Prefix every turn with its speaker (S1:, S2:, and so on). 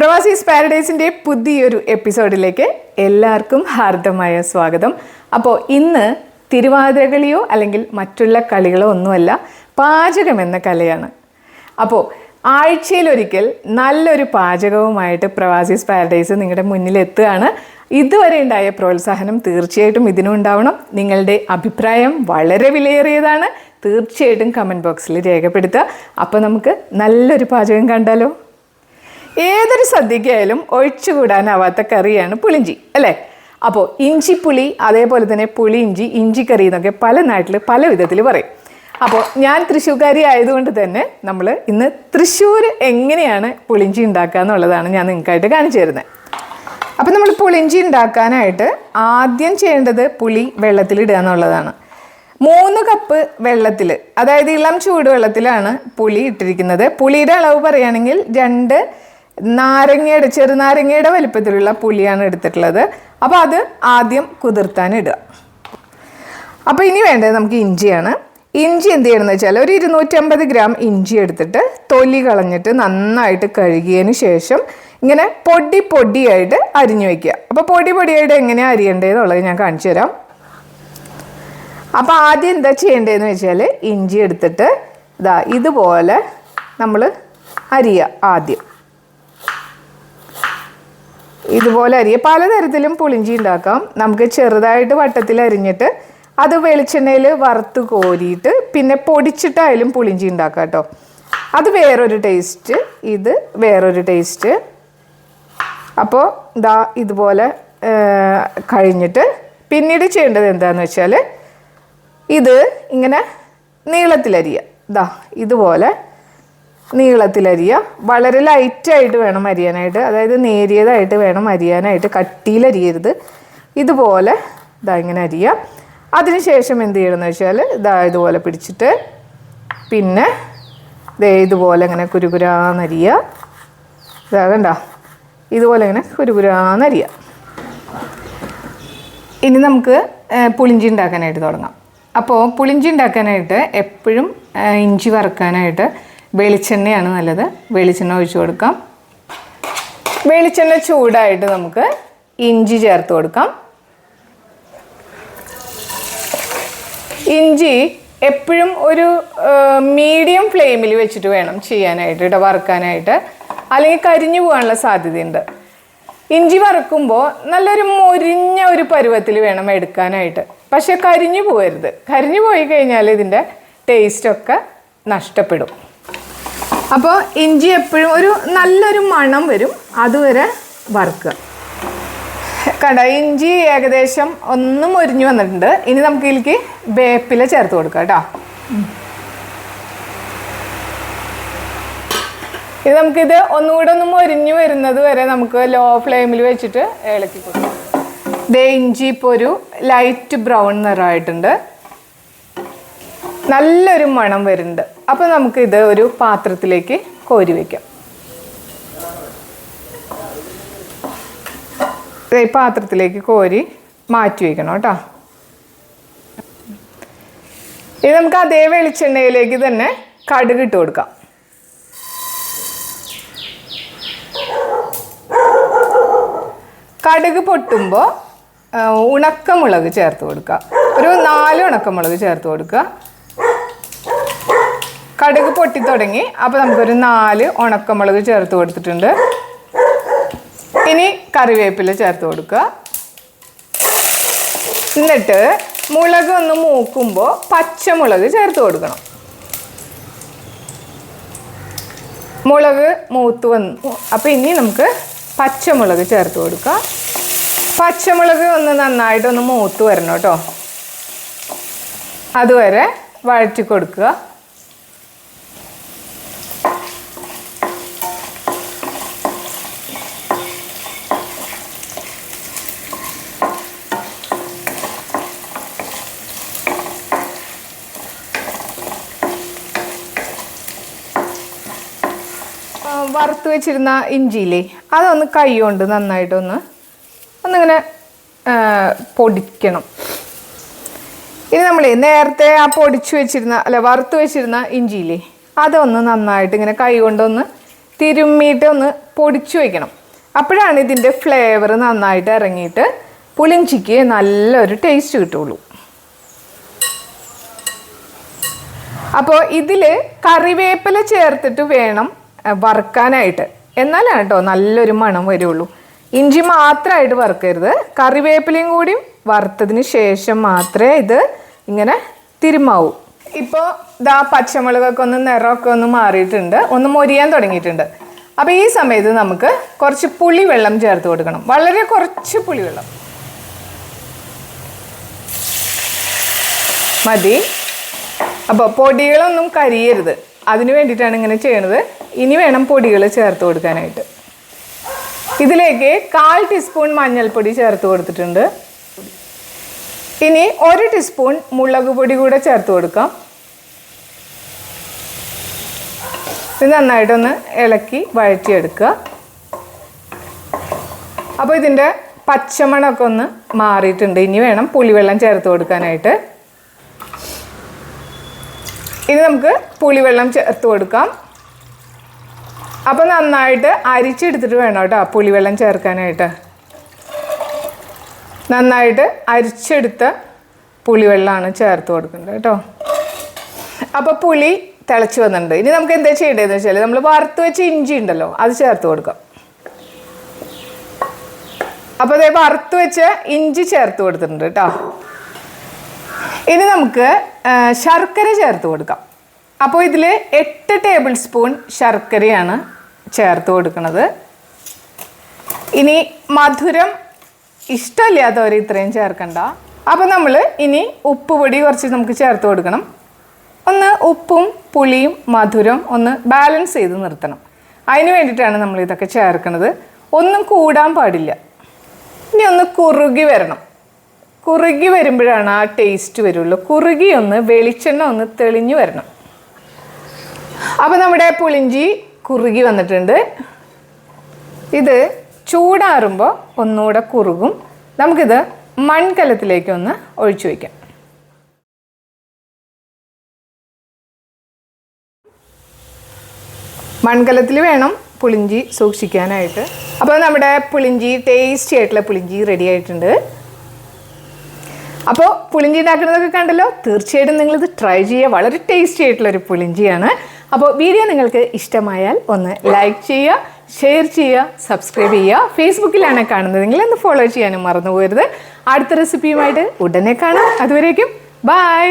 S1: പ്രവാസീസ് പാരഡൈസിന്റെ പുതിയൊരു എപ്പിസോഡിലേക്ക് എല്ലാവർക്കും ഹാർദമായ സ്വാഗതം. അപ്പോൾ ഇന്ന് തിരുവാതിരകളിയോ അല്ലെങ്കിൽ മറ്റുള്ള കളികളോ ഒന്നുമല്ല പാചകം എന്ന കലയാണ്. അപ്പോൾ ആഴ്ചയിലൊരിക്കൽ നല്ലൊരു പാചകവുമായിട്ട് പ്രവാസീസ് പാരഡൈസ് നിങ്ങളുടെ മുന്നിൽ എത്തുകയാണ് ഇതുവരെ ഉണ്ടായ പ്രോത്സാഹനം തീർച്ചയായിട്ടും ഇതിനും ഉണ്ടാവണം. നിങ്ങളുടെ അഭിപ്രായം വളരെ വിലയേറിയതാണ്. തീർച്ചയായിട്ടും കമന്റ് ബോക്സിൽ രേഖപ്പെടുത്തുക. അപ്പോൾ നമുക്ക് നല്ലൊരു പാചകം കണ്ടാലോ? ഏതൊരു സദ്യക്കായാലും ഒഴിച്ചുകൂടാനാവാത്ത കറിയാണ് പുളിഞ്ചി അല്ലേ? അപ്പോൾ ഇഞ്ചിപ്പുളി അതേപോലെ തന്നെ പുളി ഇഞ്ചി ഇഞ്ചിക്കറി എന്നൊക്കെ പല നാട്ടിൽ പല വിധത്തിൽ പറയും. അപ്പോൾ ഞാൻ തൃശ്ശൂർക്കാരി ആയതുകൊണ്ട് തന്നെ നമ്മൾ ഇന്ന് തൃശ്ശൂർ എങ്ങനെയാണ് പുളിഞ്ചി ഉണ്ടാക്കുക എന്നുള്ളതാണ് ഞാൻ നിങ്ങൾക്കായിട്ട് കാണിച്ചു തരുന്നത് അപ്പോൾ നമ്മൾ പുളിഞ്ചി ഉണ്ടാക്കാനായിട്ട് ആദ്യം ചെയ്യേണ്ടത് പുളി വെള്ളത്തിലിടുക എന്നുള്ളതാണ്. മൂന്ന് കപ്പ് വെള്ളത്തിൽ അതായത് ഇളം ചൂടുവെള്ളത്തിലാണ് പുളി ഇട്ടിരിക്കുന്നത്. പുളിയുടെ അളവ് പറയുകയാണെങ്കിൽ രണ്ട് നാരങ്ങയുടെ ചെറുനാരങ്ങയുടെ വലിപ്പത്തിലുള്ള പുളിയാണ് എടുത്തിട്ടുള്ളത്. അപ്പോൾ അത് ആദ്യം കുതിർത്താൻ ഇടുക. അപ്പോൾ ഇനി വേണ്ടത് നമുക്ക് ഇഞ്ചിയാണ്. ഇഞ്ചി എന്ത് ചെയ്യണമെന്ന് വെച്ചാൽ ഒരു ഇരുന്നൂറ്റമ്പത് ഗ്രാം ഇഞ്ചി എടുത്തിട്ട് തൊലി കളഞ്ഞിട്ട് നന്നായിട്ട് കഴുകിയതിന് ശേഷം ഇങ്ങനെ പൊടി പൊടിയായിട്ട് അരിഞ്ഞു വയ്ക്കുക അപ്പോൾ പൊടി പൊടിയായിട്ട് എങ്ങനെയാണ് അരിയേണ്ടതെന്നുള്ളത് ഞാൻ കാണിച്ചു തരാം. അപ്പോൾ ആദ്യം എന്താ ചെയ്യേണ്ടതെന്ന് വെച്ചാൽ ഇഞ്ചി എടുത്തിട്ട് ഇതാ ഇതുപോലെ നമ്മൾ അരിയുക ആദ്യം. ഇതുപോലെ അരിയ പലതരത്തിലും പുളിഞ്ചി ഉണ്ടാക്കാം. നമുക്ക് ചെറുതായിട്ട് വട്ടത്തിൽ അരിഞ്ഞിട്ട് അത് വെളിച്ചെണ്ണയിൽ വറുത്ത് കോരിയിട്ട് പിന്നെ പൊടിച്ചിട്ടായാലും പുളിഞ്ചി ഉണ്ടാക്കാം കേട്ടോ. അത് വേറൊരു ടേസ്റ്റ് ഇത് വേറൊരു ടേസ്റ്റ് അപ്പോൾ ഇതാ ഇതുപോലെ കഴിഞ്ഞിട്ട് പിന്നീട് ചെയ്യേണ്ടത് എന്താണെന്ന് വെച്ചാൽ ഇത് ഇങ്ങനെ നീളത്തിലരിയുക ഇതാ ഇതുപോലെ നീളത്തിലരിയുക വളരെ ലൈറ്റായിട്ട് വേണം അരിയാനായിട്ട്. അതായത് നേരിയതായിട്ട് വേണം അരിയാനായിട്ട്. കട്ടിയിലരിയരുത്. ഇതുപോലെ ഇതാ ഇങ്ങനെ അരിയുക അതിനുശേഷം എന്ത് ചെയ്യണമെന്ന് വെച്ചാൽ ഇതാ ഇതുപോലെ പിടിച്ചിട്ട് പിന്നെ ദേ ഇതുപോലെ ഇങ്ങനെ കുരുകുരാന്നരിയുക ഇതാ കണ്ട? ഇതുപോലെ ഇങ്ങനെ കുരുകുരാന്നരിയുക ഇനി നമുക്ക് പുളിഞ്ചി ഉണ്ടാക്കാനായിട്ട് തുടങ്ങാം. അപ്പോൾ പുളിഞ്ചി ഉണ്ടാക്കാനായിട്ട് എപ്പോഴും ഇഞ്ചി വറുക്കാനായിട്ട് വെളിച്ചെണ്ണയാണ് നല്ലത്. വെളിച്ചെണ്ണ ഒഴിച്ചു കൊടുക്കാം. വെളിച്ചെണ്ണ ചൂടായിട്ട് നമുക്ക് ഇഞ്ചി ചേർത്ത് കൊടുക്കാം. ഇഞ്ചി എപ്പോഴും ഒരു മീഡിയം ഫ്ലെയിമിൽ വെച്ചിട്ട് വേണം ചെയ്യാനായിട്ട് ഇട വറുക്കാനായിട്ട്. അല്ലെങ്കിൽ കരിഞ്ഞു പോകാനുള്ള സാധ്യതയുണ്ട്. ഇഞ്ചി വറുക്കുമ്പോൾ നല്ലൊരു മൊരിഞ്ഞ ഒരു പരുവത്തിൽ വേണം എടുക്കാനായിട്ട്. പക്ഷെ കരിഞ്ഞു പോകരുത്. കരിഞ്ഞു പോയി കഴിഞ്ഞാൽ ഇതിന്റെ ടേസ്റ്റൊക്കെ നഷ്ടപ്പെടും. അപ്പോൾ ഇഞ്ചി എപ്പോഴും ഒരു നല്ലൊരു മണം വരും. അതുവരെ വറുക്കുക. കണ്ട ഇഞ്ചി ഏകദേശം ഒന്നും മുരിഞ്ഞു വന്നിട്ടുണ്ട്. ഇനി നമുക്ക് ഇതിലേക്ക് വേപ്പില ചേർത്ത് കൊടുക്കാം കേട്ടോ. ഇത് നമുക്കിത് ഒന്നുകൂടെ ഒന്ന് മൊരിഞ്ഞു വരുന്നത് വരെ നമുക്ക് ലോ ഫ്ലെയിമിൽ വെച്ചിട്ട് ഇളക്കി കൊടുക്കാം. ദേ ഇഞ്ചി ഇപ്പോൾ ഒരു ലൈറ്റ് ബ്രൗൺ നിറമായിട്ടുണ്ട്. നല്ലൊരു മണം വരുന്നുണ്ട് അപ്പോൾ നമുക്ക് ഇത് ഒരു പാത്രത്തിലേക്ക് കോരി വെക്കാം. ഈ പാത്രത്തിലേക്ക് കോരി മാറ്റി വെക്കണം കേട്ടോ. ഇനി നമുക്ക് അതേ വെളിച്ചെണ്ണയിലേക്ക് തന്നെ കടുക് ഇട്ട് കൊടുക്കാം. കടുക് പൊട്ടുമ്പോൾ ഉണക്കമുളക് ചേർത്ത് കൊടുക്കുക. ഒരു നാല് ഉണക്കമുളക് ചേർത്ത് കൊടുക്കുക. കടുക് പൊട്ടി തുടങ്ങി അപ്പോൾ നമുക്കൊരു നാല് ഉണക്കമുളക് ചേർത്ത് കൊടുത്തിട്ടുണ്ട്. ഇനി കറിവേപ്പില ചേർത്ത് കൊടുക്കുക. എന്നിട്ട് മുളക് ഒന്ന് മൂക്കുമ്പോൾ പച്ചമുളക് ചേർത്ത് കൊടുക്കണം. മുളക് മൂത്ത് വന്നു അപ്പോൾ ഇനി നമുക്ക് പച്ചമുളക് ചേർത്ത് കൊടുക്കുക പച്ചമുളക് ഒന്ന് നന്നായിട്ടൊന്ന് മൂത്ത് വരണം കേട്ടോ. അതുവരെ വഴറ്റി കൊടുക്കുക. വറുത്ത് വെച്ചിരുന്ന ഇഞ്ചിയില്ലേ അതൊന്ന് കൈ കൊണ്ട് നന്നായിട്ടൊന്ന് ഒന്നിങ്ങനെ പൊടിക്കണം. ഇനി നമ്മൾ നേരത്തെ ആ പൊടിച്ചു വെച്ചിരുന്ന അല്ല വറുത്ത് വെച്ചിരുന്ന ഇഞ്ചിയില്ലേ അതൊന്ന് നന്നായിട്ട് ഇങ്ങനെ കൈ കൊണ്ടൊന്ന് തിരുമ്മിയിട്ട് ഒന്ന് പൊടിച്ചു വയ്ക്കണം അപ്പോഴാണ് ഇതിന്റെ ഫ്ലേവർ നന്നായിട്ട് ഇറങ്ങിയിട്ട് പുളിഞ്ചിക്ക് നല്ലൊരു ടേസ്റ്റ് കിട്ടുള്ളൂ. അപ്പോൾ ഇതിൽ കറിവേപ്പില ചേർത്തിട്ട് വേണം വറുക്കാനായിട്ട്. എന്നാലാണ് കേട്ടോ നല്ലൊരു മണം വരുള്ളൂ. ഇഞ്ചി മാത്രമായിട്ട് വറുക്കരുത്. കറിവേപ്പിലയും കൂടിയും വറുത്തതിന് ശേഷം മാത്രമേ ഇത് ഇങ്ങനെ തിരുമാവൂ. ഇപ്പോൾ ഇതാ പച്ചമുളകൊക്കെ ഒന്ന് നിറമൊക്കെ ഒന്ന് മാറിയിട്ടുണ്ട്. ഒന്ന് മൊരിയാൻ തുടങ്ങിയിട്ടുണ്ട്. അപ്പോൾ ഈ സമയത്ത് നമുക്ക് കുറച്ച് പുളി വെള്ളം ചേർത്ത് കൊടുക്കണം. വളരെ കുറച്ച് പുളി വെള്ളം മതി. അപ്പോൾ പൊടികളൊന്നും കരിയരുത്. അതിന് വേണ്ടിയിട്ടാണ് ഇങ്ങനെ ചെയ്യണത്. ഇനി വേണം പൊടികൾ ചേർത്ത് കൊടുക്കാനായിട്ട്. ഇതിലേക്ക് കാൽ ടീസ്പൂൺ മഞ്ഞൾപ്പൊടി ചേർത്ത് കൊടുത്തിട്ടുണ്ട്. ഇനി ഒരു ടീസ്പൂൺ മുളക് പൊടി കൂടെ ചേർത്ത് കൊടുക്കാം. ഇത് നന്നായിട്ടൊന്ന് ഇളക്കി വഴറ്റിയെടുക്കുക. അപ്പോൾ ഇതിന്റെ പച്ചമണമൊക്കെ ഒന്ന് മാറിയിട്ടുണ്ട്. ഇനി വേണം പുളിവെള്ളം ചേർത്ത് കൊടുക്കാനായിട്ട്. ഇനി നമുക്ക് പുളിവെള്ളം ചേർത്ത് കൊടുക്കാം. അപ്പോൾ നന്നായിട്ട് അരിച്ചെടുത്തിട്ട് വേണം കേട്ടോ പുളിവെള്ളം ചേർക്കാനായിട്ട്. നന്നായിട്ട് അരിച്ചെടുത്ത പുളിവെള്ളമാണ് ചേർത്ത് കൊടുക്കേണ്ടത് കേട്ടോ. അപ്പോൾ പുളി തിളച്ച് വന്നിട്ടുണ്ട്. ഇനി നമുക്ക് എന്താ ചെയ്യേണ്ടതെന്ന് വെച്ചാൽ നമ്മൾ വറുത്ത് വെച്ച ഇഞ്ചി ഉണ്ടല്ലോ അത് ചേർത്ത് കൊടുക്കാം. അപ്പോൾ അതേ വറുത്ത് വെച്ച ഇഞ്ചി ചേർത്ത് കൊടുത്തിട്ടുണ്ട് കേട്ടോ. ഇനി നമുക്ക് ശർക്കര ചേർത്ത് കൊടുക്കാം. അപ്പോൾ ഇതിൽ എട്ട് ടേബിൾ സ്പൂൺ ശർക്കരയാണ് ചേർത്ത് കൊടുക്കുന്നത് ഇനി മധുരം ഇഷ്ടമില്ലാത്തവർ ഇത്രയും ചേർക്കണ്ട. അപ്പോൾ നമ്മൾ ഇനി ഉപ്പ് പൊടി കുറച്ച് നമുക്ക് ചേർത്ത് കൊടുക്കണം. ഒന്ന് ഉപ്പും പുളിയും മധുരം ഒന്ന് ബാലൻസ് ചെയ്ത് നിർത്തണം. അതിന് വേണ്ടിയിട്ടാണ് നമ്മൾ ഇതൊക്കെ ചേർക്കുന്നത് ഒന്നും കൂടാൻ പാടില്ല. ഇനി ഒന്ന് കുറുകി വരണം. കുറുകി വരുമ്പോഴാണ് ആ ടേസ്റ്റ് വരുള്ളൂ. കുറുകി ഒന്ന് വെളിച്ചെണ്ണ ഒന്ന് തെളിഞ്ഞു വരണം. അപ്പോൾ നമ്മുടെ പുളിഞ്ചി കുറുകി വന്നിട്ടുണ്ട്. ഇത് ചൂടാറുമ്പോൾ ഒന്നുകൂടെ കുറുകും. നമുക്കിത് മൺകലത്തിലേക്ക് ഒന്ന് ഒഴിച്ചു വയ്ക്കാം മൺകലത്തിൽ വേണം പുളിഞ്ചി സൂക്ഷിക്കാനായിട്ട്. അപ്പോൾ നമ്മുടെ പുളിഞ്ചി ടേസ്റ്റി ആയിട്ടുള്ള പുളിഞ്ചി റെഡി ആയിട്ടുണ്ട്. അപ്പോൾ പുളിഞ്ചി ഉണ്ടാക്കുന്നതൊക്കെ കണ്ടല്ലോ? തീർച്ചയായിട്ടും നിങ്ങളിത് ട്രൈ ചെയ്യുക. വളരെ ടേസ്റ്റി ആയിട്ടുള്ളൊരു പുളിഞ്ചിയാണ് അപ്പോൾ വീഡിയോ നിങ്ങൾക്ക് ഇഷ്ടമായാൽ ഒന്ന് ലൈക്ക് ചെയ്യുക ഷെയർ ചെയ്യുക സബ്സ്ക്രൈബ് ചെയ്യുക. ഫേസ്ബുക്കിലാണ് കാണുന്നതെങ്കിൽ ഒന്ന് ഫോളോ ചെയ്യാനും മറന്നു പോകരുത് അടുത്ത റെസിപ്പിയുമായിട്ട് ഉടനെ കാണാം. അതുവരേക്കും ബൈ